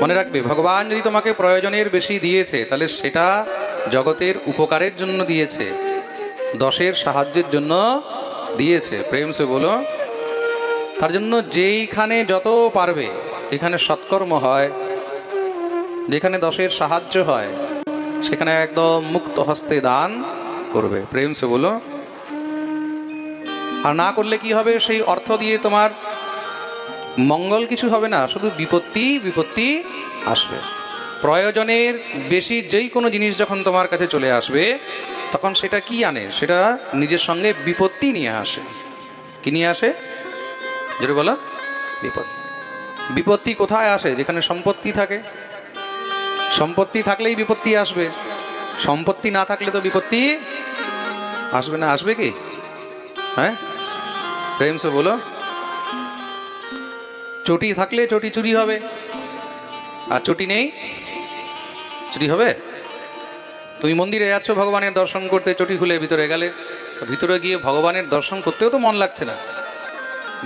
মনে রাখবে, ভগবান যদি তোমাকে প্রয়োজনের বেশি দিয়েছে, তাহলে সেটা জগতের উপকারের জন্য দিয়েছে, দশের সাহায্যের জন্য দিয়েছে। প্রেম সে বলো, তার জন্য যেইখানে যত পারবে, যেখানে সৎকর্ম হয়, যেখানে দশের সাহায্য হয়, সেখানে একদম মুক্ত হস্তে দান করবে। প্রেম সে বলো। আর না করলে কি হবে? সেই অর্থ দিয়ে তোমার মঙ্গল কিছু হবে না, শুধু বিপত্তি বিপত্তি আসবে। প্রয়োজনের বেশি যেই কোনো জিনিস যখন তোমার কাছে চলে আসবে, তখন সেটা কি আনে? সেটা নিজের সঙ্গে বিপত্তি নিয়ে আসে। কি নিয়ে আসে? যেটা বলো। বিপত্তি। বিপত্তি কোথায় আসে? যেখানে সম্পত্তি থাকে। সম্পত্তি থাকলেই বিপত্তি আসবে। সম্পত্তি না থাকলে তো বিপত্তি আসবে না, আসবে কি? হ্যাঁ? প্রেম সে বলো। চটি থাকলে চটি চুরি হবে। আর চটি নেই, চুরি হবে? তুমি মন্দিরে যাচ্ছ, ভগবানের দর্শন করতে চটি খুলে ভিতরে গেলে। তো ভিতরে গিয়ে ভগবানের দর্শন করতেও তো মন লাগছে না।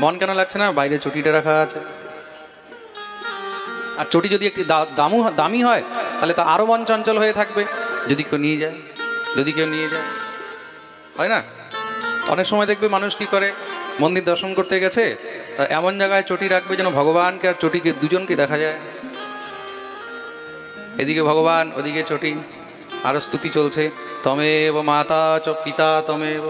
মন কেন লাগছে না? বাইরে চটিটা রাখা আছে। আর চটি যদি একটি দামু দামি হয়, তাহলে তো আরও মন চঞ্চল হয়ে থাকবে। যদি কেউ নিয়ে যায়, যদি কেউ নিয়ে যায়। হয় না? অনেক সময় দেখবে মানুষ কি করে? মন্দির দর্শন করতে গেছে, তা এমন জায়গায় চটি রাখবে যেন ভগবানকে আর চটিকে দুজনকে দেখা যায়। এদিকে ভগবান, ওদিকে চটি আরও স্তুতি চলছে। তমেব মাতা চ পিতা তমেব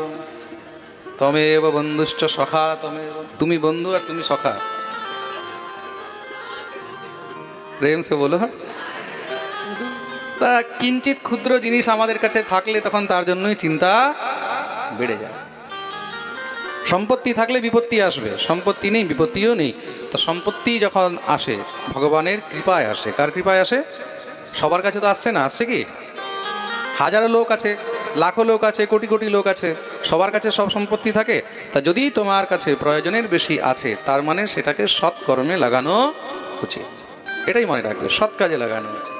তমেব বন্ধুশ্চ সখা তমেব। তুমি বন্ধু আর তুমি সখা। প্রেম সে বলো। তা কিঞ্চিত ক্ষুদ্র জিনিস আমাদের কাছে থাকলে তখন তার জন্যই চিন্তা বেড়ে যায়। সম্পত্তি থাকলে বিপত্তি আসবে, সম্পত্তি নেই, বিপত্তিও নেই। তো সম্পত্তি যখন আসে, ভগবানের কৃপায় আসে, কার কৃপায় আসে? সবার কাছে তো আসছে না, আসছে কি? হাজারো লোক আছে, লাখো লোক আছে, কোটি কোটি লোক আছে, সবার কাছে সব সম্পত্তি থাকে। তা যদি তোমার কাছে প্রয়োজনের বেশি আছে, তার মানে সেটাকে সৎ কর্মে লাগানো উচিত। এটাই মনে রাখবে, সৎ কাজে লাগানো উচিত।